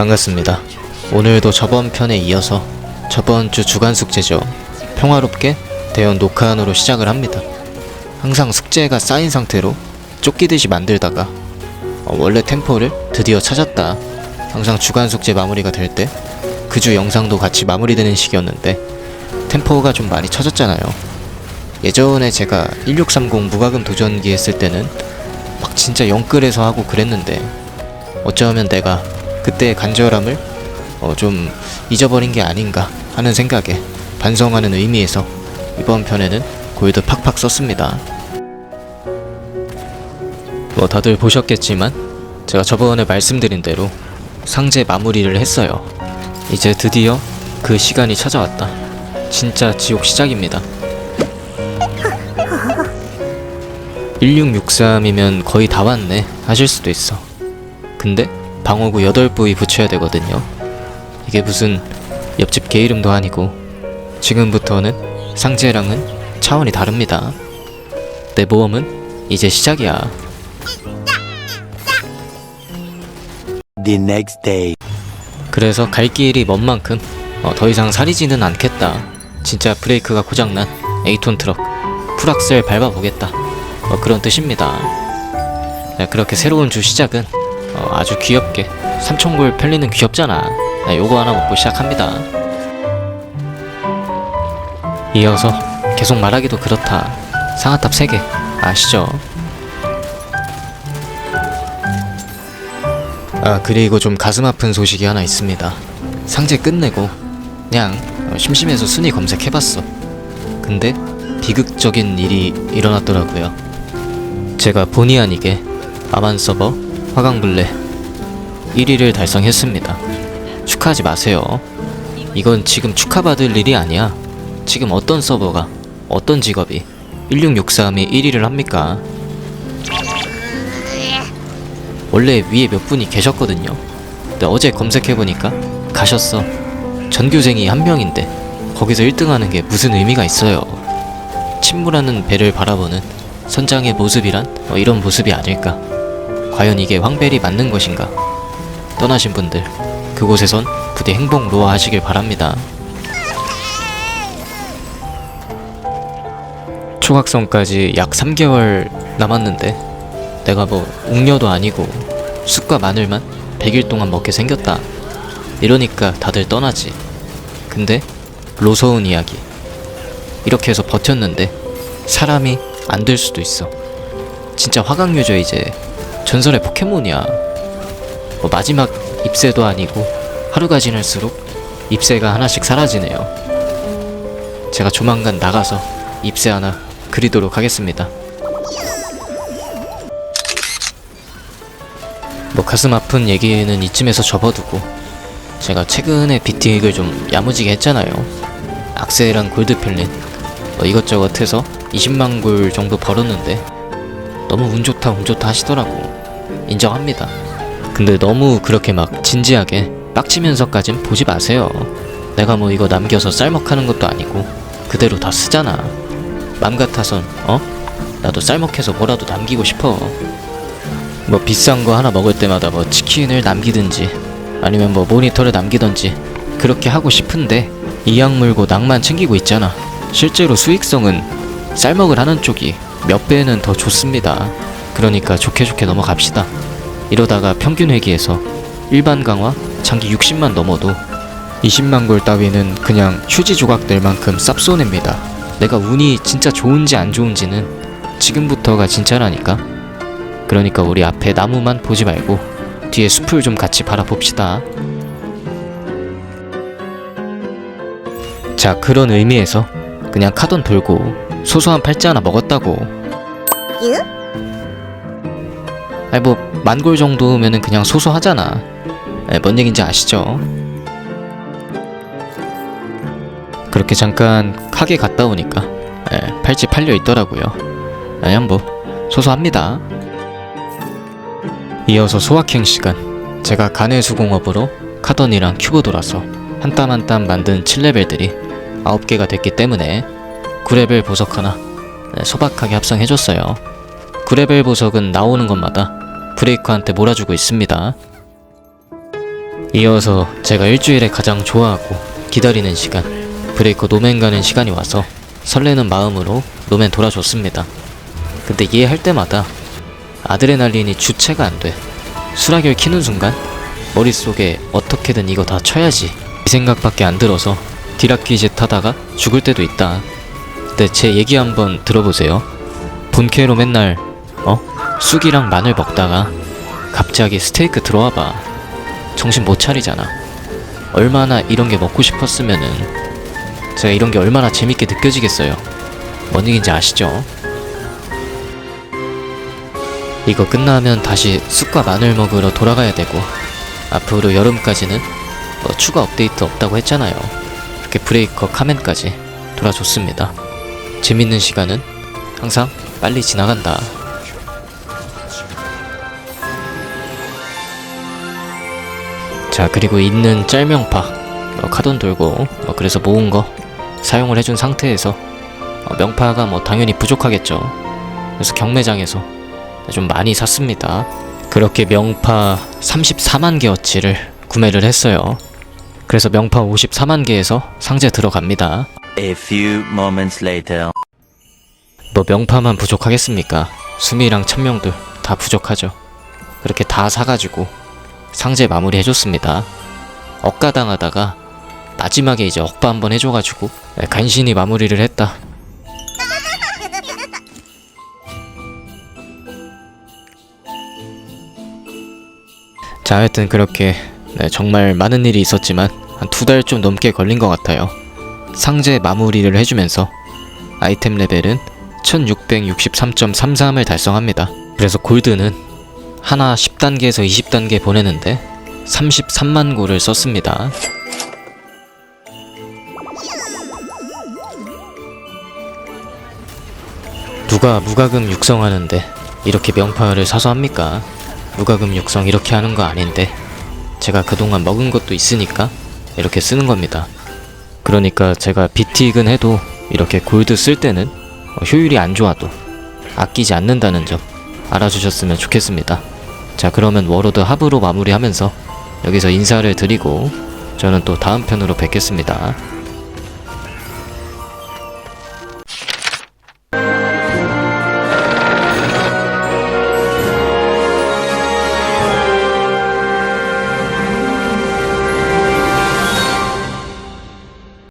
반갑습니다. 오늘도 저번 편에 이어서 저번 주 주간 숙제죠. 평화롭게 대연 녹화안으로 시작을 합니다. 항상 숙제가 쌓인 상태로 쫓기듯이 만들다가 어, 원래 템포를 드디어 찾았다. 항상 주간 숙제 마무리가 될 때 그 주 영상도 같이 마무리되는 시기였는데 템포가 좀 많이 쳐졌잖아요. 예전에 제가 1630 무과금 도전기 했을 때는 막 진짜 영끌에서 하고 그랬는데 어쩌면 내가 그때의 간절함을 어, 좀 잊어버린 게 아닌가 하는 생각에 반성하는 의미에서 이번 편에는 골드 팍팍 썼습니다. 뭐 다들 보셨겠지만 제가 저번에 말씀드린 대로 상제 마무리를 했어요. 이제 드디어 그 시간이 찾아왔다. 진짜 지옥 시작입니다. 1663이면 거의 다 왔네 하실 수도 있어. 근데 방어구 8부위 붙여야 되거든요. 이게 무슨 옆집 개 이름도 아니고 지금부터는 상제랑은 차원이 다릅니다. 내 모험은 이제 시작이야. The next day. 그래서 갈 길이 먼 만큼 어, 더 이상 사리지는 않겠다. 진짜 브레이크가 고장난 에이톤 트럭 풀악셀 밟아보겠다. 뭐 그런 뜻입니다. 네, 그렇게 새로운 주 시작은 어, 아주 귀엽게 삼천골 편리는 귀엽잖아. 네, 요거 하나 먹고 시작합니다. 이어서 계속 말하기도 그렇다. 상아탑 3개 아시죠? 아 그리고 좀 가슴 아픈 소식이 하나 있습니다. 상제 끝내고 그냥 어, 심심해서 순위 검색해봤어. 근데 비극적인 일이 일어났더라고요. 제가 본의 아니게 아만 서버 화강블레 1위를 달성했습니다. 축하하지 마세요. 이건 지금 축하받을 일이 아니야. 지금 어떤 서버가 어떤 직업이 1663이 1위를 합니까? 원래 위에 몇 분이 계셨거든요. 근데 어제 검색해보니까 가셨어. 전교생이 한 명인데 거기서 1등하는 게 무슨 의미가 있어요. 침몰하는 배를 바라보는 선장의 모습이란 뭐 이런 모습이 아닐까. 과연 이게 황벨이 맞는 것인가? 떠나신 분들 그곳에선 부디 행복 로아 하시길 바랍니다. 초각성까지 약 3개월 남았는데 내가 뭐 웅녀도 아니고 쑥과 마늘만 100일 동안 먹게 생겼다. 이러니까 다들 떠나지. 근데 로서운 이야기. 이렇게 해서 버텼는데 사람이 안 될 수도 있어. 진짜 화강유저 이제 전설의 포켓몬이야. 뭐 마지막 입세도 아니고 하루가 지날수록 입세가 하나씩 사라지네요. 제가 조만간 나가서 입세 하나 그리도록 하겠습니다. 뭐 가슴 아픈 얘기는 이쯤에서 접어두고 제가 최근에 비틱을 좀 야무지게 했잖아요. 악셀이랑 골드필린 뭐 이것저것 해서 20만 골 정도 벌었는데 너무 운 좋다 운 좋다 하시더라고. 인정합니다. 근데 너무 그렇게 막 진지하게 빡치면서까진 보지 마세요. 내가 뭐 이거 남겨서 쌀먹하는 것도 아니고 그대로 다 쓰잖아. 맘 같아선 어? 나도 쌀먹해서 뭐라도 남기고 싶어. 뭐 비싼 거 하나 먹을 때마다 뭐 치킨을 남기든지 아니면 뭐 모니터를 남기던지 그렇게 하고 싶은데 이악 물고 낭만 챙기고 있잖아. 실제로 수익성은 쌀먹을 하는 쪽이 몇 배는 더 좋습니다. 그러니까 좋게 좋게 넘어갑시다. 이러다가 평균 회기에서 일반 강화 장기 60만 넘어도 20만 골 따위는 그냥 휴지 조각 될 만큼 쌉손해입니다. 내가 운이 진짜 좋은지 안 좋은지는 지금부터가 진짜라니까. 그러니까 우리 앞에 나무만 보지 말고 뒤에 숲을 좀 같이 바라봅시다. 자, 그런 의미에서 그냥 카돈 돌고 소소한 팔찌 하나 먹었다고. 아니 뭐 만골 정도면은 그냥 소소하잖아. 에, 뭔 얘긴지 아시죠? 그렇게 잠깐 카게 갔다 오니까 에, 팔찌 팔려 있더라고요. 그냥 뭐 소소합니다. 이어서 소확행 시간. 제가 간의 수공업으로 카던이랑 큐브 돌아서 한 땀 한 땀 만든 7레벨들이 9개가 됐기 때문에 9레벨 보석 하나 네, 소박하게 합성해줬어요. 9레벨 보석은 나오는 것마다 브레이크한테 몰아주고 있습니다. 이어서 제가 일주일에 가장 좋아하고 기다리는 시간 브레이커 노맨 가는 시간이 와서 설레는 마음으로 노맨 돌아줬습니다. 근데 이해할 때마다 아드레날린이 주체가 안 돼. 수라결 키는 순간 머릿속에 어떻게든 이거 다 쳐야지 이 생각밖에 안 들어서 디라키짓 하다가 죽을 때도 있다. 근데 제 얘기 한번 들어보세요. 본캐로 맨날 어? 쑥이랑 마늘 먹다가 갑자기 스테이크 들어와 봐. 정신 못 차리잖아. 얼마나 이런 게 먹고 싶었으면은 제가 이런 게 얼마나 재밌게 느껴지겠어요. 뭔 얘기인지 아시죠? 이거 끝나면 다시 쑥과 마늘 먹으러 돌아가야 되고 앞으로 여름까지는 뭐 추가 업데이트 없다고 했잖아요. 이렇게 브레이커 카멘까지 돌아줬습니다. 재밌는 시간은 항상 빨리 지나간다. 자 그리고 있는 짤명파 어, 카돈 돌고 어, 그래서 모은 거 사용을 해준 상태에서 어, 명파가 뭐 당연히 부족하겠죠. 그래서 경매장에서 좀 많이 샀습니다. 그렇게 명파 34만 개어치를 구매를 했어요. 그래서 명파 54만 개에서 상자 들어갑니다. A few moments later. 뭐 명파만 부족하겠습니까? 수미랑 천명들 다 부족하죠. 그렇게 다 사가지고 상제 마무리 해줬습니다. 억가당하다가 마지막에 이제 억바 한번 해줘가지고 네, 간신히 마무리를 했다. 자, 하여튼 그렇게 네, 정말 많은 일이 있었지만 한 두 달 좀 넘게 걸린 것 같아요. 상제 마무리를 해주면서 아이템 레벨은 1663.33을 달성합니다. 그래서 골드는 하나 10단계에서 20단계 보내는데 33만 골을 썼습니다. 누가 무과금 육성하는데 이렇게 명파를 사서 합니까? 무과금 육성 이렇게 하는 거 아닌데 제가 그동안 먹은 것도 있으니까 이렇게 쓰는 겁니다. 그러니까 제가 비틱은 해도 이렇게 골드 쓸 때는 어, 효율이 안 좋아도 아끼지 않는다는 점 알아주셨으면 좋겠습니다. 자 그러면 워로드 합으로 마무리하면서 여기서 인사를 드리고 저는 또 다음 편으로 뵙겠습니다.